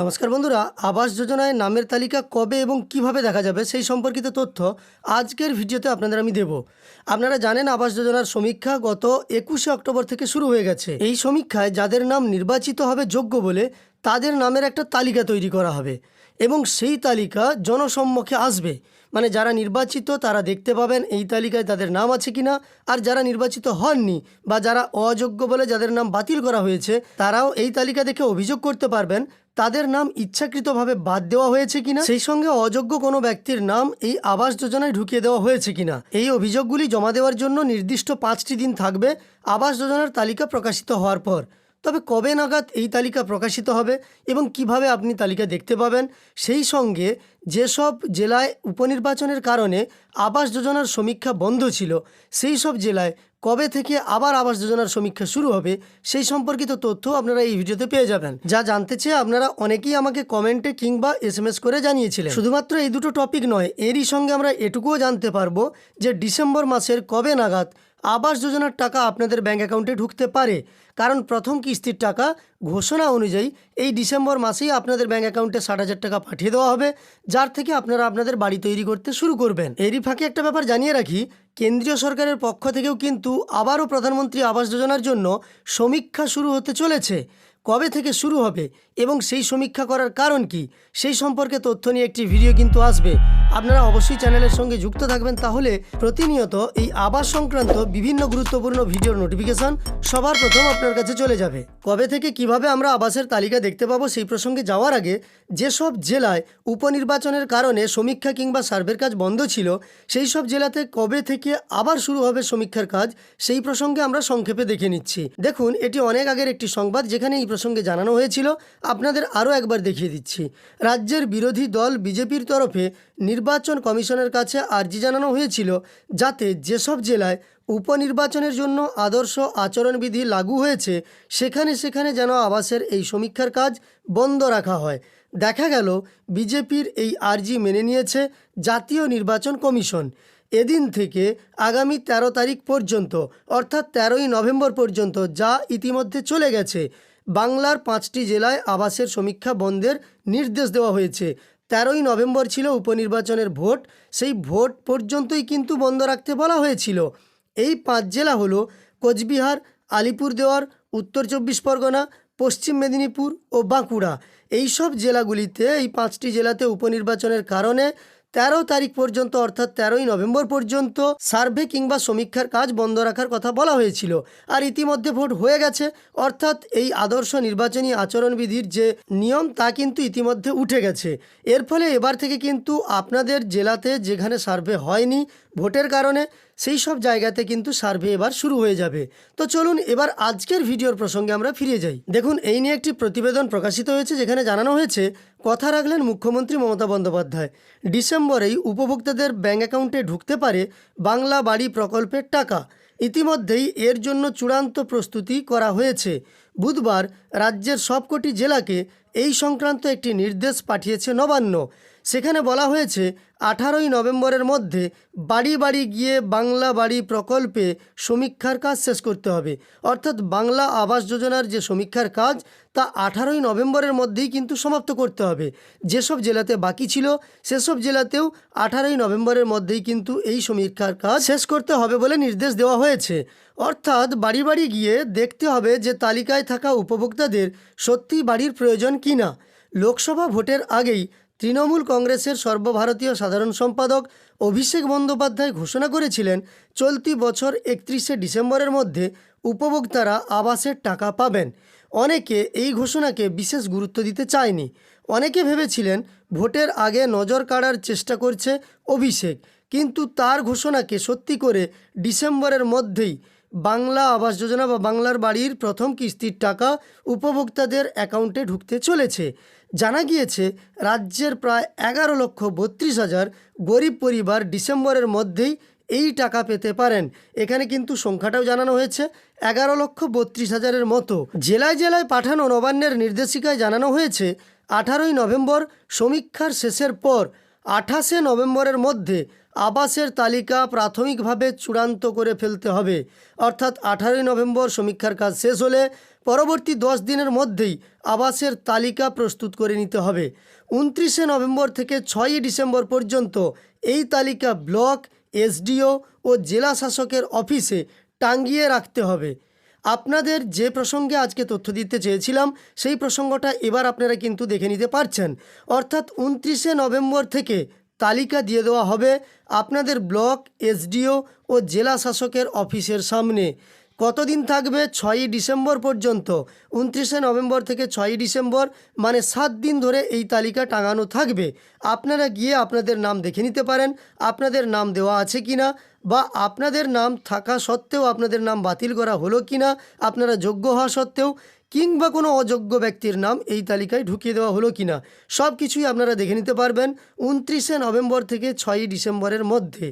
নমস্কার বন্ধুরা, আবাস যোজনায় নামের তালিকা কবে এবং কীভাবে দেখা যাবে সেই সম্পর্কিত তথ্য আজকের ভিডিওতে আপনাদের আমি দেব। আপনারা জানেন আবাস যোজনার সমীক্ষা গত একুশে অক্টোবর থেকে শুরু হয়ে গেছে। এই সমীক্ষায় যাদের নাম নির্বাচিত হবে যোগ্য বলে তাদের নামের একটা তালিকা তৈরি করা হবে এবং সেই তালিকা জনসম্মুখে আসবে। মানে যারা নির্বাচিত তারা দেখতে পাবেন এই তালিকায় তাদের নাম আছে কিনা আর যারা নির্বাচিত হননি বা যারা অযোগ্য বলে যাদের নাম বাতিল করা হয়েছে তারাও এই তালিকা দেখে অভিযোগ করতে পারবেন তাদের নাম ইচ্ছাকৃতভাবে বাদ দেওয়া হয়েছে কিনা, সেই সঙ্গে অযোগ্য কোনো ব্যক্তির নাম এই আবাস যোজনায় ঢুকিয়ে দেওয়া হয়েছে কিনা, এই অভিযোগগুলি জমা দেওয়ার জন্য নির্দিষ্ট পাঁচটি দিন থাকবে আবাস যোজনার তালিকা প্রকাশিত হওয়ার পর। তবে কবে নাগাদ এই তালিকা প্রকাশিত হবে এবং কীভাবে আপনি তালিকা দেখতে পাবেন, সেই সঙ্গে যেসব জেলায় উপনির্বাচনের কারণে আবাস যোজনার সমীক্ষা বন্ধ ছিল, সেই সব জেলায় কবে থেকে আবার আবাস যোজনার সমীক্ষা শুরু হবে সেই সম্পর্কিত তথ্য আপনারা এই ভিডিওতে পেয়ে যাবেন। যা জানতে চেয়ে আপনারা অনেকেই আমাকে কমেন্টে কিংবা এস করে জানিয়েছিলেন। শুধুমাত্র এই দুটো টপিক নয়, এরই সঙ্গে আমরা এটুকুও জানতে পারব যে ডিসেম্বর মাসের কবে নাগাদ আবাস যোজনার টাকা আপনাদের ব্যাঙ্ক অ্যাকাউন্টে ঢুকতে পারে। কারণ প্রথম কিস্তির টাকা ঘোষণা অনুযায়ী এই ডিসেম্বর মাসেই আপনাদের ব্যাঙ্ক অ্যাকাউন্টে ষাট হাজার টাকা পাঠিয়ে দেওয়া হবে, যার থেকে আপনারা আপনাদের বাড়ি তৈরি করতে শুরু করবেন। এরই ফাঁকে একটা ব্যাপার জানিয়ে রাখি কেন্দ্রীয় সরকারের পক্ষ থেকেও কিন্তু আবারও প্রধানমন্ত্রী আবাস যোজনার জন্য সমীক্ষা শুরু হতে চলেছে। কবে থেকে শুরু হবে এবং সেই সমীক্ষা করার কারণ কি? সেই সম্পর্কে তথ্য নিয়ে একটি ভিডিও কিন্তু আসবে। আপনারা অবশ্যই চ্যানেলের সঙ্গে যুক্ত থাকবেন তাহলে প্রতিনিয়ত এই আবাস সংক্রান্ত বিভিন্ন গুরুত্বপূর্ণ ভিডিওর নোটিফিকেশন সবার প্রথম আপনার কাছে চলে যাবে। কবে থেকে কীভাবে আমরা আবাসের তালিকা দেখতে পাবো সেই প্রসঙ্গে যাওয়ার আগে যেসব জেলায় উপনির্বাচনের কারণে সমীক্ষা কিংবা সার্ভের কাজ বন্ধ ছিল, সেই সব জেলাতে কবে থেকে আবার শুরু হবে সমীক্ষার কাজ, সেই প্রসঙ্গে আমরা সংক্ষেপে দেখে নিচ্ছি। দেখুন, এটি অনেক আগের একটি সংবাদ যেখানে এই প্রসঙ্গে জানানো হয়েছিল, আপনাদের আরও একবার দেখিয়ে দিচ্ছি। রাজ্যের বিরোধী দল বিজেপির তরফে নির্বাচন কমিশনের কাছে আর্জি জানানো হয়েছিল যাতে যেসব জেলায় উপনির্বাচনের জন্য আদর্শ আচরণবিধি লাগু হয়েছে, সেখানে সেখানে যেন আবাসের এই সমীক্ষার কাজ বন্ধ রাখা হয়। দেখা গেল, বিজেপির এই আর্জি মেনে নিয়েছে জাতীয় নির্বাচন কমিশন। এদিন থেকে আগামী ১৩ তারিখ পর্যন্ত, অর্থাৎ তেরোই নভেম্বর পর্যন্ত যা ইতিমধ্যে চলে গেছে বাংলার পাঁচটি জেলায় আবাসের সমীক্ষা বন্ধের নির্দেশ দেওয়া হয়েছে। তেরোই নভেম্বর ছিল উপনির্বাচনের ভোট। সেই ভোট পর্যন্তই কিন্তু বন্ধ রাখতে বলা হয়েছিল। এই পাঁচ জেলা হলো কোচবিহার, আলিপুরদুয়ার, উত্তর চব্বিশ পরগনা, পশ্চিম মেদিনীপুর ও বাঁকুড়া। এই সব জেলাগুলিতে, এই পাঁচটি জেলাতে উপনির্বাচনের কারণে তেরো তারিখ পর্যন্ত, অর্থাৎ তেরোই নভেম্বর পর্যন্ত সার্ভে কিংবা সমীক্ষার কাজ বন্ধ রাখার কথা বলা হয়েছিল। আর ইতিমধ্যে ভোট হয়ে গেছে, অর্থাৎ এই আদর্শ নির্বাচনী আচরণবিধির যে নিয়ম, তা কিন্তু ইতিমধ্যে উঠে গেছে। এর ফলে এবার থেকে কিন্তু আপনাদের জেলাতে যেখানে সার্ভে হয়নি ভোটের কারণে সেই সব জায়গাতে কিন্তু সার্ভে এবার শুরু হয়ে যাবে। তো চলুন এবার আজকের ভিডিওর প্রসঙ্গে আমরা ফিরে যাই। দেখুন, এই নিয়ে একটি প্রতিবেদন প্রকাশিত হয়েছে, যেখানে জানানো হয়েছে, কথা রাখলেন মুখ্যমন্ত্রী মমতা বন্দ্যোপাধ্যায়। ডিসেম্বরেই উপভোক্তাদের ব্যাঙ্ক অ্যাকাউন্টে ঢুকতে পারে বাংলা বাড়ি প্রকল্পের টাকা। ইতিমধ্যেই এর জন্য চূড়ান্ত প্রস্তুতি করা হয়েছে। বুধবার রাজ্যের সবকটি জেলাকে এই সংক্রান্ত একটি নির্দেশ পাঠিয়েছে নবান্ন। সেখানে বলা হয়েছে আঠারোই নভেম্বরের মধ্যে বাড়ি বাড়ি গিয়ে বাংলা বাড়ি প্রকল্পে সমীক্ষার কাজ শেষ করতে হবে। অর্থাৎ বাংলা আবাস যোজনার যে সমীক্ষার কাজ, তা আঠারোই নভেম্বরের মধ্যেই কিন্তু সমাপ্ত করতে হবে। যেসব জেলাতে বাকি ছিল, সেসব জেলাতেও আঠারোই নভেম্বরের মধ্যেই কিন্তু এই সমীক্ষার কাজ শেষ করতে হবে বলে নির্দেশ দেওয়া হয়েছে। অর্থাৎ বাড়ি বাড়ি গিয়ে দেখতে হবে যে তালিকায় থাকা উপভোক্তাদের সত্যি বাড়ির প্রয়োজন কি না লোকসভা ভোটের আগেই তৃণমূল কংগ্রেসের সর্বভারতীয় সাধারণ সম্পাদক অভিষেক বন্দ্যোপাধ্যায় ঘোষণা করেছিলেন, চলতি বছর একত্রিশে ডিসেম্বরের মধ্যে উপভোক্তারা আবাসের টাকা পাবেন। অনেকে এই ঘোষণাকে বিশেষ গুরুত্ব দিতে চায়নি। অনেকে ভেবেছিলেন, ভোটের আগে নজর কাড়ার চেষ্টা করছে অভিষেক। কিন্তু তার ঘোষণাকে সত্যি করে ডিসেম্বরের মধ্যেই বাংলা আবাস যোজনা বা বাংলার বাড়ির প্রথম কিস্তির টাকা উপভোক্তাদের অ্যাকাউন্টে ঢুকতে চলেছে। জানা গিয়েছে, রাজ্যের প্রায় এগারো লক্ষ বত্রিশ হাজার গরিব পরিবার ডিসেম্বরের মধ্যেই এই টাকা পেতে পারেন। এখানে কিন্তু সংখ্যাটাও জানানো হয়েছে, এগারো লক্ষ বত্রিশ হাজারের মতো। জেলায় জেলায় পাঠানো নবান্নের নির্দেশিকায় জানানো হয়েছে, আঠারোই নভেম্বর সমীক্ষার শেষের পর আঠাশে নভেম্বরের মধ্যে আবাসের তালিকা প্রাথমিকভাবে চূড়ান্ত করে ফেলতে হবে। অর্থাৎ আঠারোই নভেম্বর সমীক্ষার কাজ শেষ হলে পরবর্তী দশ দিনের মধ্যেই আবাসের তালিকা প্রস্তুত করে নিতে হবে। উনত্রিশে নভেম্বর থেকে ছয়ই ডিসেম্বর পর্যন্ত এই তালিকা ব্লক, এসডিও ও জেলা শাসকের অফিসে টাঙ্গিয়ে রাখতে হবে। আপনাদের যে প্রসঙ্গে আজকে তথ্য দিতে চেয়েছিলাম, সেই প্রসঙ্গটা এবার আপনারা কিন্তু দেখে নিতে পারছেন। অর্থাৎ উনত্রিশে নভেম্বর থেকে তালিকা দিয়ে দেওয়া হবে আপনাদের ব্লক এসডিও ও জেলা শাসকের অফিসের সামনে। কতদিন থাকবে? ছয়ই ডিসেম্বর পর্যন্ত। উনত্রিশে নভেম্বর থেকে ছয়ই ডিসেম্বর মানে সাত দিন ধরে এই তালিকা টাঙানো থাকবে। আপনারা গিয়ে আপনাদের নাম দেখে নিতে পারেন, আপনাদের নাম দেওয়া আছে কি না বা আপনাদের নাম থাকা সত্ত্বেও আপনাদের নাম বাতিল করা হলো কি না আপনারা যোগ্য হওয়া সত্ত্বেও, কিংবা কোনো অযোগ্য ব্যক্তির নাম এই তালিকায় ঢুকিয়ে দেওয়া হলো কি না সব কিছুই আপনারা দেখে নিতে পারবেন উনত্রিশে নভেম্বর থেকে ছয়ই ডিসেম্বরের মধ্যে।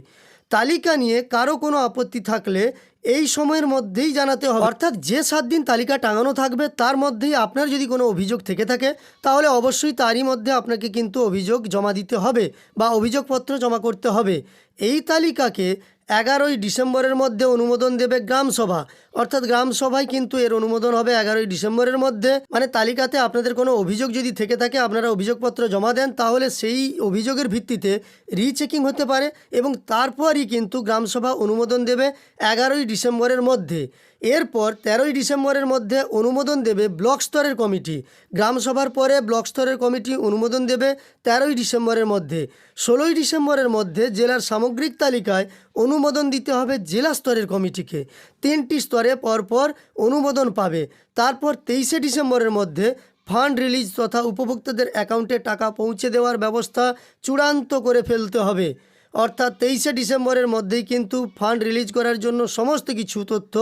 তালিকা নিয়ে কারও কোনো আপত্তি থাকলে এই সময়ের মধ্যেই জানাতে হবে। অর্থাৎ যে সাত দিন তালিকা টাঙানো থাকবে, তার মধ্যেই আপনার যদি কোনো অভিযোগ থেকে থাকে, তাহলে অবশ্যই তারই মধ্যে আপনাকে কিন্তু অভিযোগ জমা দিতে হবে বা অভিযোগপত্র জমা করতে হবে। এই তালিকাকে এগারোই ডিসেম্বরের মধ্যে অনুমোদন দেবে গ্রামসভা। অর্থাৎ গ্রামসভায় কিন্তু এর অনুমোদন হবে এগারোই ডিসেম্বরের মধ্যে। মানে তালিকাতে আপনাদের কোনো অভিযোগ যদি থেকে থাকে, আপনারা অভিযোগপত্র জমা দেন, তাহলে সেই অভিযোগের ভিত্তিতে রিচেকিং হতে পারে এবং তারপরই কিন্তু গ্রামসভা অনুমোদন দেবে এগারোই ডিসেম্বরের মধ্যে। এরপর তেরোই ডিসেম্বরের মধ্যে অনুমোদন দেবে ব্লক স্তরের কমিটি। গ্রামসভার পরে ব্লক স্তরের কমিটি অনুমোদন দেবে তেরোই ডিসেম্বরের মধ্যে। ষোলোই ডিসেম্বরের মধ্যে জেলার সামগ্রিক তালিকায় অনুমোদন দিতে হবে জেলা স্তরের কমিটিকে। তিনটি স্তরে পরপর অনুমোদন পাবে। তারপর তেইশে ডিসেম্বরের মধ্যে ফান্ড রিলিজ তথা উপভোক্তাদের অ্যাকাউন্টে টাকা পৌঁছে দেওয়ার ব্যবস্থা চূড়ান্ত করে ফেলতে হবে। অর্থাৎ তেইশে ডিসেম্বরের মধ্যেই কিন্তু ফান্ড রিলিজ করার জন্য সমস্ত কিছু তথ্য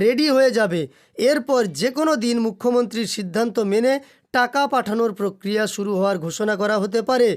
রেডি হয়ে যাবে। এরপর যে কোনো দিন মুখ্যমন্ত্রীর সিদ্ধান্ত মেনে টাকা পাঠানোর প্রক্রিয়া শুরু হওয়ার ঘোষণা করা হতে পারে।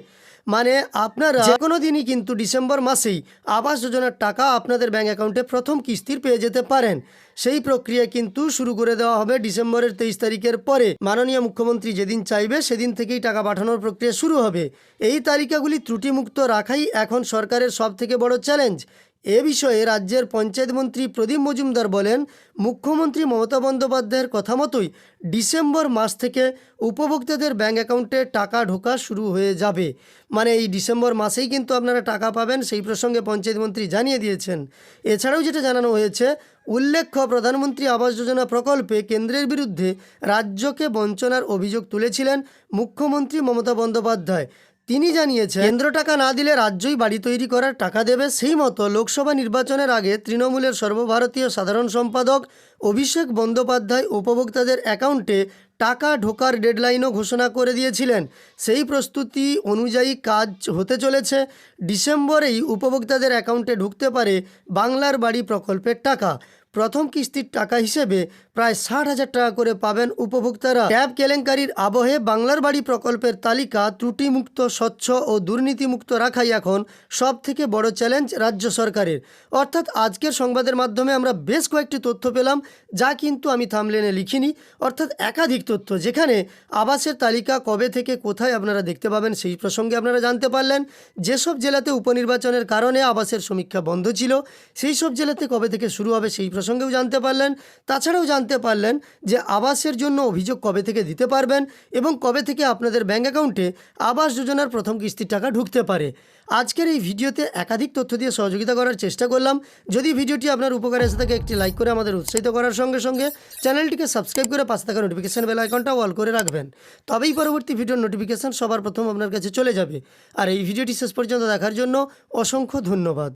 মানে আপনারা যে কোনো দিনই কিন্তু ডিসেম্বর মাসেই আবাস যোজনার টাকা আপনাদের ব্যাঙ্ক অ্যাকাউন্টে প্রথম কিস্তির পেয়ে যেতে পারেন। সেই প্রক্রিয়া কিন্তু শুরু করে দেওয়া হবে ডিসেম্বরের তেইশ তারিখের পরে। মাননীয় মুখ্যমন্ত্রী যেদিন চাইবে, সেদিন থেকেই টাকা পাঠানোর প্রক্রিয়া শুরু হবে। এই তালিকাগুলি ত্রুটিমুক্ত রাখাই এখন সরকারের সব থেকে বড় চ্যালেঞ্জ। এ বিষয়ে রাজ্যের পঞ্চায়েত মন্ত্রী প্রদীপ মজুমদার বলেন, মুখ্যমন্ত্রী মমতা বন্দ্যোপাধ্যায়ের কথা মতোই ডিসেম্বর মাস থেকে উপভোক্তাদের ব্যাঙ্ক অ্যাকাউন্টে টাকা ঢোকা শুরু হয়ে যাবে। মানে এই ডিসেম্বর মাসেই কিন্তু আপনারা টাকা পাবেন, সেই প্রসঙ্গে পঞ্চায়েত মন্ত্রী জানিয়ে দিয়েছেন। এছাড়াও যেটা জানানো হয়েছে, উল্লেখ্য, প্রধানমন্ত্রী আবাস যোজনা প্রকল্পে কেন্দ্রের বিরুদ্ধে রাজ্যকে বঞ্চনার অভিযোগ তুলেছিলেন মুখ্যমন্ত্রী মমতা বন্দ্যোপাধ্যায়। তিনি জানিয়েছেন, কেন্দ্র টাকা না দিলে রাজ্যই বাড়ি তৈরি করার টাকা দেবে সেই মতো লোকসভা নির্বাচনের আগে তৃণমূলের সর্বভারতীয় সাধারণ সম্পাদক অভিষেক বন্দ্যোপাধ্যায় উপভোক্তাদের অ্যাকাউন্টে টাকা ঢোকার ডেডলাইনও ঘোষণা করে দিয়েছিলেন। সেই প্রস্তুতি অনুযায়ী কাজ হতে চলেছে। ডিসেম্বরেই উপভোক্তাদের অ্যাকাউন্টে ঢুকতে পারে বাংলার বাড়ি প্রকল্পের টাকা। প্রথম কিস্তির টাকা হিসেবে প্রায় ষাট হাজার টাকা করে পাবেন উপভোক্তারা। ট্যাব কেলেঙ্কারির আবহে বাংলার বাড়ি প্রকল্পের তালিকা ত্রুটিমুক্ত, স্বচ্ছ ও দুর্নীতিমুক্ত রাখাই এখন সব থেকে বড় চ্যালেঞ্জ রাজ্য সরকারের। অর্থাৎ আজকের সংবাদের মাধ্যমে আমরা বেশ কয়েকটি তথ্য পেলাম, যা কিন্তু আমি থামলেনে লিখিনি। অর্থাৎ একাধিক তথ্য, যেখানে আবাসের তালিকা কবে থেকে কোথায় আপনারা দেখতে পাবেন সেই প্রসঙ্গে আপনারা জানতে পারলেন। যেসব জেলাতে উপনির্বাচনের কারণে আবাসের সমীক্ষা বন্ধ ছিল, সেই সব জেলাতে কবে থেকে শুরু হবে সেই প্রসঙ্গেও জানতে পারলেন। তাছাড়াও জানতে পারলেন যে আবাসের জন্য অভিযোগ কবে থেকে দিতে পারবেন এবং কবে থেকে আপনাদের ব্যাঙ্ক অ্যাকাউন্টে আবাস যোজনার প্রথম কিস্তির টাকা ঢুকতে পারে। আজকের এই ভিডিওতে একাধিক তথ্য দিয়ে সহযোগিতা করার চেষ্টা করলাম। যদি ভিডিওটি আপনার উপকারে এসে থাকে, একটি লাইক করে আমাদের উৎসাহিত করার সঙ্গে সঙ্গে চ্যানেলটিকে সাবস্ক্রাইব করে পাশে থাকা নোটিফিকেশান বেল আইকনটা অল করে রাখবেন। তবেই পরবর্তী ভিডিওর নোটিফিকেশান সবার প্রথম আপনার কাছে চলে যাবে। আর এই ভিডিওটি শেষ পর্যন্ত দেখার জন্য অসংখ্য ধন্যবাদ।